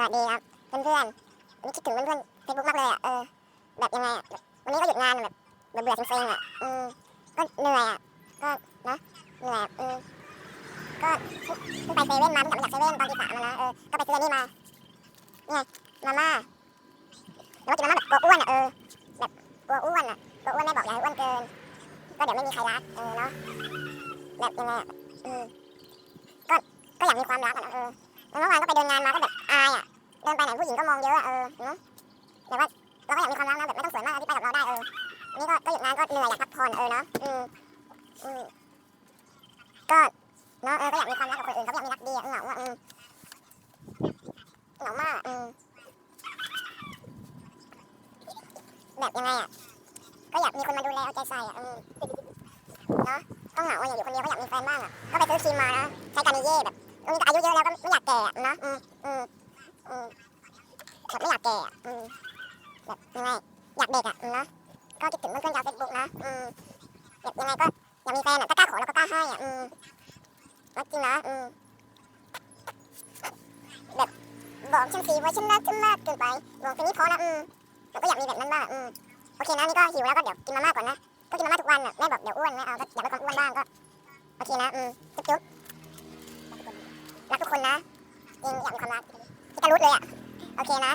วัสดีครับเพื่อนๆวันนี้คิดถึงเพื่อนๆเฟซบุ๊กมากเลยอะเออแบบยังไงอะวันนี้ก็หยุดงานแบบเบื่อๆเซ็งๆอะอืมก็เหนื่อยอะก็นะเหนื่อยอืมก็เพิ่งไปเซเว่นมาเพิ่งกลับมาจากเซเว่นตอนตีสามอะนะเออก็ไปซื้อนนี่มาเนี่ยมาม่าแล้วก็กินมาม่าแบบกลัวอ้วนอะเออแบบกลัวอ้วนอะกลัวอ้วนแม่บอกอย่าให้อ้วนเกิน ก็เดี๋ยวไม่มีใครรักเออเนาะแบบยังไงอะอืมก็ก็อยากมีความรักอะนะเออแล้วเมื่อวานก็ไปเดินงานมา ก็มองเยอะอะเออเนาะแต่ว่าเราก็อยากมีความรักนะแบบไม่ต้องสวยมากที่ไปกับเราได้เอออันนี้ก็ก็หยุดงานก็เหนื่อยอยากพักผ่อนเออเนาะอืมอืมก็เนาะเออก็อยากมีความรักกับคนอื่นก็อยากมีรักดีอะเหงาอะอืมเหงามากอืมแบบยังไงอะก็อยากมีคนมาดูแลเอาใจใส่อะอืมเนาะก็เหงาอะอยากอยู่คนเดียวก็อยากมีแฟนบ้างอะก็ไปซื้อครีมมานะใช้การนิเย่แบบอืมแต่อายุเยอะแล้วก็ไม่อยากแก่อะนะอืมอืมอืม แก่อะอืมแบบยังไงอยากเด็กอะอืมนะก็คิดถึงเพื่อนๆชาวเฟซบุ๊กนะอืมแบบยังไงก็อยากมีแฟนอะก็กล้าขอแล้วก็กล้าให้อะอืมจริงนะอืมแบบบอกฉันสิว่าฉันรักฉันมากเกินไปบอกแค่นี้พอนะอืมแต่ก็อยากมีแบบนั้นบ้างอืมโอเคนะนี่ก็หิวแล้วก็เดี๋ยวกินมาม่าก่อนนะก็กินมาม่าทุกวันอะแม่บอกเดี๋ยวอ้วนไม่เอาก็อยากลดความอ้วนบ้างก็โอเคนะอืมจุ๊บจุ๊บรักทุกคนนะจริงอยากมีความรักที่จะรู้เลยอะโอเคนะ